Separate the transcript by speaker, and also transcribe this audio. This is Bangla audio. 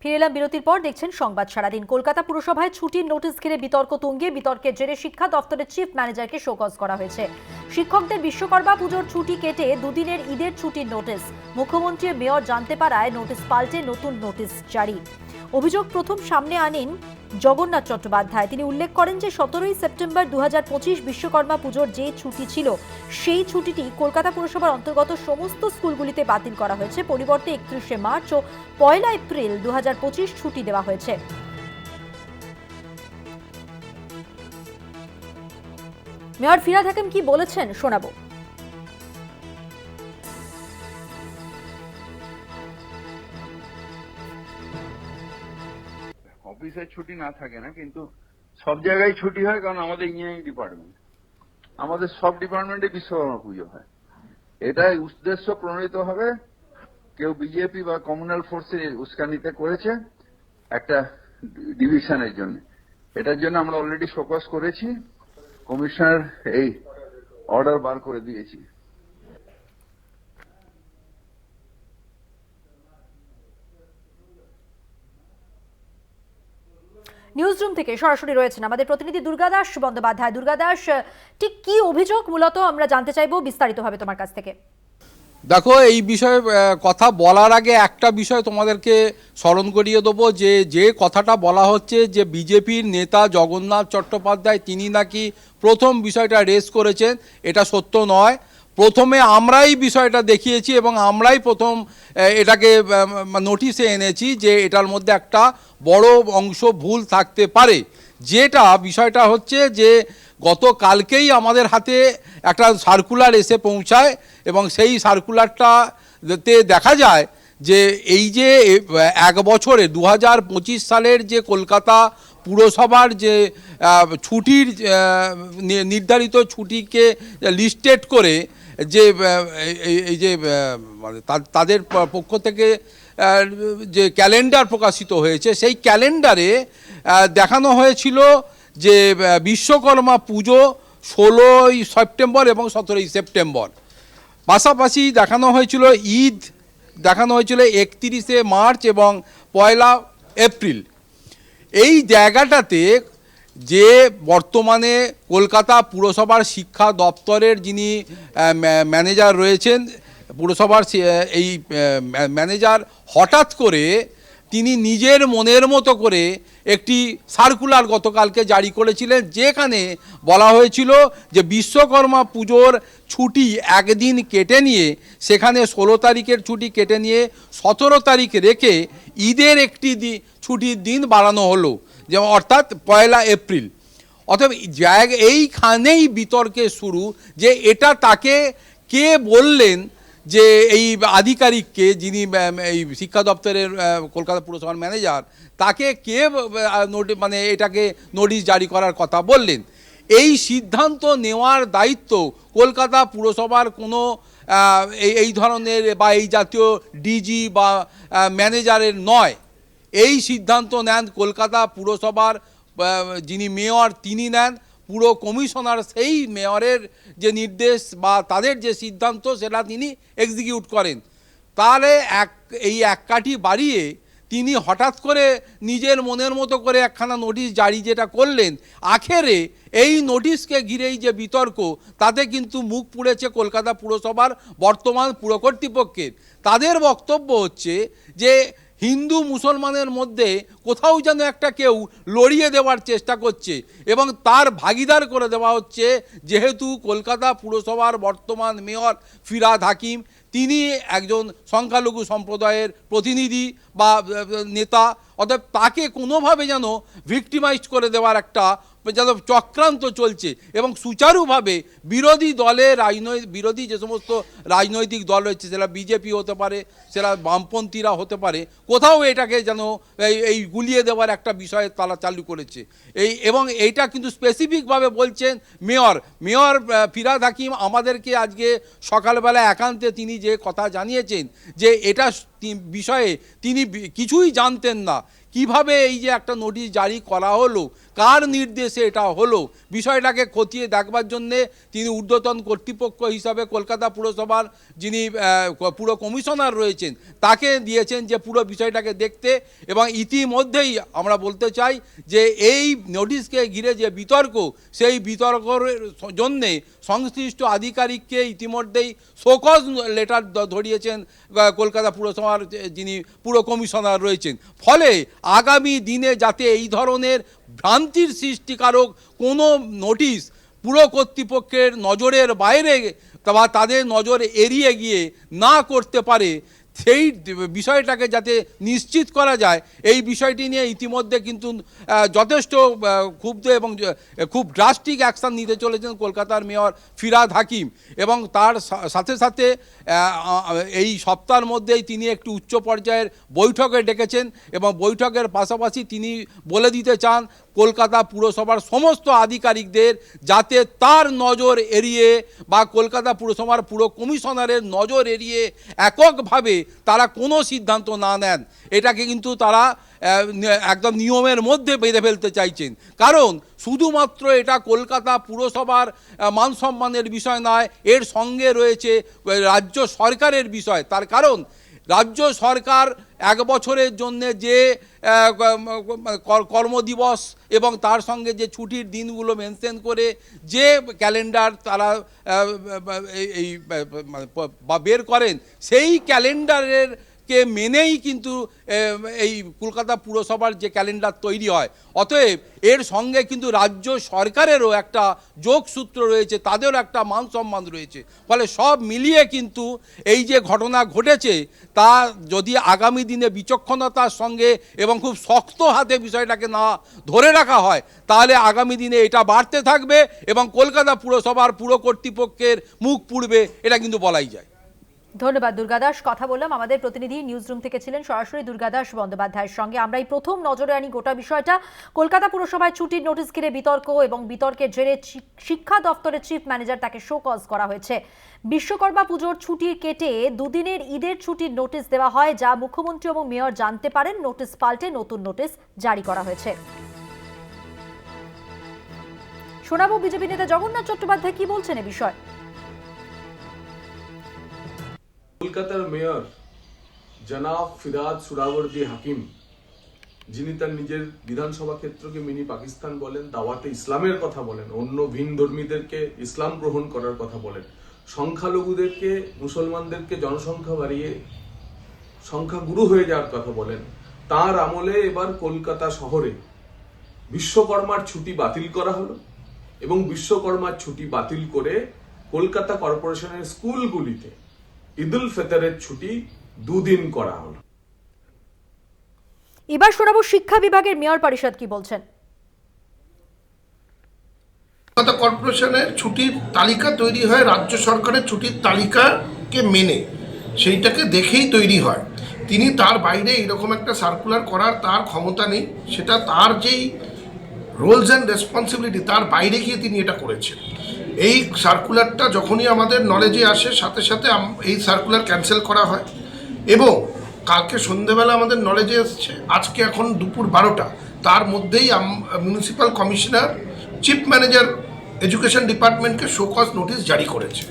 Speaker 1: ফিরে এলাম বিরতির পর, দেখছেন সংবাদ সারাদিন। কলকাতা পুরসভায় ছুটির নোটিশ ঘিরে বিতর্ক তুঙ্গে, বিতর্কের জেরে শিক্ষা দফতরের চিফ ম্যানেজারকে শোকজ করা হয়েছে। শিক্ষকদের বিশ্বকর্মা পুজোর ছুটি কেটে দুদিনের ঈদের ছুটির নোটিশ। মুখ্যমন্ত্রী মেয়র জানতে পারায় নোটিশ পাল্টে নতুন নোটিশ জারি। অভিযোগ প্রথম সামনে আনেন জগন্নাথ চট্টোপাধ্যায়। তিনি উল্লেখ করেন যে, সতেরোই সেপ্টেম্বর দু বিশ্বকর্মা পুজোর যে ছুটি ছিল, সেই ছুটিটি কলকাতা পুরসভার অন্তর্গত সমস্ত স্কুলগুলিতে বাতিল করা হয়েছে। পরিবর্তে একত্রিশে মার্চ ও পয়লা এপ্রিল দু হাজার পঁচিশ ছুটি দেওয়া হয়েছে। মেয়র ফিরাদ হাকিম কি বলেছেন শোনাবো।
Speaker 2: অফিসের ছুটি না থাকে না, কিন্তু সব জায়গায় ছুটি হয় কারণ আমাদের ইঞ্জিনিয়ারিং ডিপার্টমেন্ট আমাদের সব ডিপার্টমেন্টে বিশ্বকর্মা পুজো হয়। এটাই উদ্দেশ্য প্রণীত হবে। কেউ বিজেপি বা কমিউনাল ফোর্সের উস্কানিতে করেছে একটা ডিভিশনের জন্য। এটার জন্য আমরা অলরেডি ফোকাস করেছি। কমিশনার এই অর্ডার বার করে দিয়েছি।
Speaker 1: নিউজ রুম থেকে সরাসরি রয়েছেন আমাদের প্রতিনিধি দুর্গাদাস বন্দ্যোপাধ্যায়। দুর্গাদাস ঠিক কি অভিযোগ মূলত আমরা জানতে চাইব বিস্তারিতভাবে তোমার কাছ থেকে?
Speaker 3: দেখো, এই বিষয়ে কথা বলার আগে একটা বিষয় তোমাদেরকে স্মরণ করিয়ে দেবো যে যে কথাটা বলা হচ্ছে যে, বিজেপির নেতা জগন্নাথ চট্টোপাধ্যায়, তিনি নাকি প্রথম বিষয়টা রেস করেছেন, এটা সত্য নয়। প্রথমে আমরাই বিষয়টা দেখিয়েছি এবং আমরাই প্রথম এটাকে নোটিশে এনেছি যে এটার মধ্যে একটা বড় অংশ ভুল থাকতে পারে। যেটা বিষয়টা হচ্ছে যে গতকালকেই আমাদের হাতে একটা সার্কুলার এসে পৌঁছায় এবং সেই সার্কুলারটাতে দেখা যায় যে এই যে এক বছরে দু হাজার পঁচিশ সালের যে কলকাতা পুরসভার যে ছুটির নির্ধারিত ছুটিকে লিস্টেড করে যে এই- যে মানে তাদের পক্ষ থেকে যে ক্যালেন্ডার প্রকাশিত হয়েছে, সেই ক্যালেন্ডারে দেখানো হয়েছিল যে বিশ্বকর্মা পুজো ষোলোই সেপ্টেম্বর এবং সতেরোই সেপ্টেম্বর। পাশাপাশি দেখানো হয়েছিল ঈদ, দেখানো হয়েছিল একত্রিশে মার্চ এবং পয়লা এপ্রিল। এই জায়গাটাতে যে বর্তমানে কলকাতা পুরসভার শিক্ষা দপ্তরের যিনি ম্যানেজার রয়েছেন, পুরসভার এই ম্যানেজার হঠাৎ করে তিনি নিজের মনের মতো করে একটি সার্কুলার গতকালকে জারি করেছিলেন, যেখানে বলা হয়েছিল যে বিশ্বকর্মা পুজোর ছুটি একদিন কেটে নিয়ে, সেখানে ষোলো তারিখের ছুটি কেটে নিয়ে সতেরো তারিখ রেখে ঈদের একটি ছুটির দিন বাড়ানো হলো। যেমন অর্থাৎ পয়লা এপ্রিল। অতএব জায়গা এইখানেই বিতর্কের শুরু যে এটা তাকে কে বললেন যে এই আধিকারিককে যিনি এই শিক্ষা দপ্তরের কলকাতা পুরসভার ম্যানেজার, তাকে কে মানে এটাকে নোটিশ জারি করার কথা বললেন। এই সিদ্ধান্ত নেওয়ার দায়িত্ব কলকাতা পুরসভার কোনো এই ধরনের বা এই জাতীয় ডিজি বা ম্যানেজারের নয়। এই সিদ্ধান্ত নেন কলকাতা পুরসভার যিনি মেয়র তিনি নেন, পুরো কমিশনার সেই মেয়রের যে নির্দেশ বা তাদের যে সিদ্ধান্ত সেটা তিনি এক্সিকিউট করেন। তাহলে এক, এই এক কাঠি বাড়িয়ে তিনি হঠাৎ করে নিজের মনের মতো করে একখানা নোটিশ জারি যেটা করলেন, আখেরে এই নোটিশকে ঘিরেই যে বিতর্ক, তাতে কিন্তু মুখ পুড়েছে কলকাতা পুরসভার বর্তমান পুর কর্তৃপক্ষের তাদের বক্তব্য হচ্ছে যে হিন্দু মুসলমানের মধ্যে কোথাও যেন একটা কেউ লড়িয়ে দেওয়ার চেষ্টা করছে এবং তার ভাগিদার করে দেওয়া হচ্ছে যেহেতু কলকাতা পুরসভার বর্তমান মেয়র ফিরাদ হাকিম। তিনি একজন সংখ্যালঘু সম্প্রদায়ের প্রতিনিধি বা নেতা। অতএব তাকে কোনোভাবে যেন ভিক্টিমাইজ করে দেওয়ার একটা যেন চক্রান্ত চলছে এবং সুচারুভাবে বিরোধী দলে রাজনৈতিক বিরোধী যে সমস্ত রাজনৈতিক দল রয়েছে, সেটা বিজেপি হতে পারে, সেটা বামপন্থীরা হতে পারে, কোথাও এটাকে যেন এই এই গুলিয়ে দেওয়ার একটা বিষয় তারা চালু করেছে। এই, এবং এইটা কিন্তু স্পেসিফিকভাবে বলছেন মেয়র। মেয়র ফিরাদ হাকিম আমাদেরকে আজকে সকালবেলা একান্তে তিনি যে কথা জানিয়েছেন যে এটা বিষয়ে তিনি কিছুই জানতেন না। কীভাবে এই যে একটা নোটিশ জারি করা হলো? কার নির্দেশে এটা হলো? বিষয়টাকে খতিয়ে দেখবার জন্যে তিনি ঊর্ধ্বতন কর্তৃপক্ষ হিসাবে কলকাতা পুরসভার যিনি পুরো কমিশনার রয়েছেন, তাকে দিয়েছেন যে পুরো বিষয়টাকে দেখতে এবং ইতিমধ্যেই আমরা বলতে চাই যে এই নোটিশকে ঘিরে যে বিতর্ক, সেই বিতর্কের জন্যে সংশ্লিষ্ট আধিকারিককে ইতিমধ্যেই শোকজ লেটার ধরিয়েছেন কলকাতা পুরসভার যিনি পুর কমিশনার রয়েছেন। ফলে আগামী দিনে যাতে এই ধরনের ভ্রান্তির সৃষ্টিকারক কোনো নোটিশ পুর কর্তৃপক্ষের নজরের বাইরে বা তাদের নজর এড়িয়ে গিয়ে না করতে পারে সেই বিষয়টাকে যাতে নিশ্চিত করা যায়, এই বিষয়টি নিয়ে ইতিমধ্যে কিন্তু যথেষ্ট ক্ষুব্ধ এবং খুব ড্রাস্টিক অ্যাকশন নিতে চলেছেন কলকাতার মেয়র ফিরাদ হাকিম এবং তার সাথে সাথে এই সপ্তাহের মধ্যেই তিনি একটি উচ্চ পর্যায়ের বৈঠকে ডেকেছেন এবং বৈঠকের পাশাপাশি তিনি বলে দিতে চান কলকাতা পুরসভার সমস্ত আধিকারিকদের যাতে তার নজর এড়িয়ে বা কলকাতা পুরসভার পুরো কমিশনারের নজর এড়িয়ে এককভাবে তারা কোনো সিদ্ধান্ত না নেন, এটাকে কিন্তু তারা একদম নিয়মের মধ্যে বেঁধে ফেলতে চাইছেন। কারণ শুধুমাত্র এটা কলকাতা পুরসভার মান সম্মানের বিষয় নয়, এর সঙ্গে রয়েছে রাজ্য সরকারের বিষয়। তার কারণ রাজ্য সরকার এক বছরের জন্য যে কর্মদিবস এবং তার সঙ্গে যে ছুটির দিনগুলো মেনশেন করে যে ক্যালেন্ডার তারা এই- মানে বের করেন, সেই ক্যালেন্ডারের কে মেনেই কিন্তু এই কলকাতা পুরসভার যে ক্যালেন্ডার তৈরি হয়। অতএব এর সঙ্গে কিন্তু রাজ্য সরকারেরও একটা যোগসূত্র রয়েছে, তাদেরও একটা মান সম্মান রয়েছে। ফলে সব মিলিয়ে কিন্তু এই যে ঘটনা ঘটেছে, তা যদি আগামী দিনে বিচক্ষণতার সঙ্গে এবং খুব শক্ত হাতে বিষয়টাকে না ধরে রাখা হয়, তাহলে আগামী দিনে এটা বাড়তে থাকবে এবং কলকাতা পুরসভার পুরো কর্তৃপক্ষের মুখ পুড়বে, এটা কিন্তু বলাই যায়।
Speaker 1: ধন্যবাদ দুর্গাদাস কথা বললাম আমাদের প্রতিনিধি নিউজ রুম থেকে ছিলেন সরাসরি দুর্গাদাস বন্দ্যোপাধ্যায়ের সঙ্গে। আমরা এই প্রথম নজরে আনি গোটা বিষয়টা। কলকাতা পুরসভায় ছুটির নোটিশ ঘিরে বিতর্ক এবং বিতর্কের জেরে শিক্ষা দপ্তরের চিফ ম্যানেজার তাকে শোকজ করা হয়েছে। বিশ্বকর্মা পুজোর ছুটি কেটে দুদিনের ঈদের ছুটির নোটিশ দেওয়া হয়, যা মুখ্যমন্ত্রী এবং মেয়র জানতে পারেন। নোটিশ পাল্টে নতুন নোটিশ জারি করা হয়েছে। শোনাবো বিজেপি নেতা জগন্নাথ চট্টোপাধ্যায় কি বলছেন এ বিষয়ে?
Speaker 4: কলকাতার মেয়র জনাব ফিরাদ সুরাবর্দী হাকিম, যিনি তার নিজের বিধানসভা ক্ষেত্রকে মিনি পাকিস্তান বলেন, দাওয়াতে ইসলামের কথা বলেন, অন্য ভিন ধর্মীদেরকে ইসলাম গ্রহণ করার কথা বলেন, সংখ্যালঘুদেরকে, মুসলমানদেরকে জনসংখ্যা বাড়িয়ে সংখ্যাগুরু হয়ে যাওয়ার কথা বলেন, তার আমলে এবার কলকাতা শহরে বিশ্বকর্মার ছুটি বাতিল করা হলো এবং বিশ্বকর্মার ছুটি বাতিল করে কলকাতা কর্পোরেশনের স্কুলগুলিতে ঈদুল ফিতরের ছুটি দুদিন করা হলো।
Speaker 1: এবার শোনাবো শিক্ষা বিভাগের মেয়র পরিষদ কি বলছেন।
Speaker 5: কলকাতা কর্পোরেশনের ছুটির তালিকা তৈরি হয় রাজ্য সরকারের ছুটির তালিকাকে মেনে সেইটাকে দেখেই তৈরি হয়। তিনি তার বাইরে এরকম একটা সার্কুলার করার তার ক্ষমতা নেই সেটা তার যেই রোলস অ্যান্ড রেসপন্সিবিলিটি তার বাইরে গিয়ে তিনি এটা করেছেন। এই সার্কুলারটা যখনই আমাদের নলেজে আসে, সাথে সাথে এই সার্কুলার ক্যান্সেল করা হয়। এবং কালকে সন্ধেবেলা আমাদের নলেজে এসছে, আজকে এখন দুপুর বারোটা, তার মধ্যেই municipal commissioner chief manager education ডিপার্টমেন্টকে শোকজ নোটিশ জারি করেছে।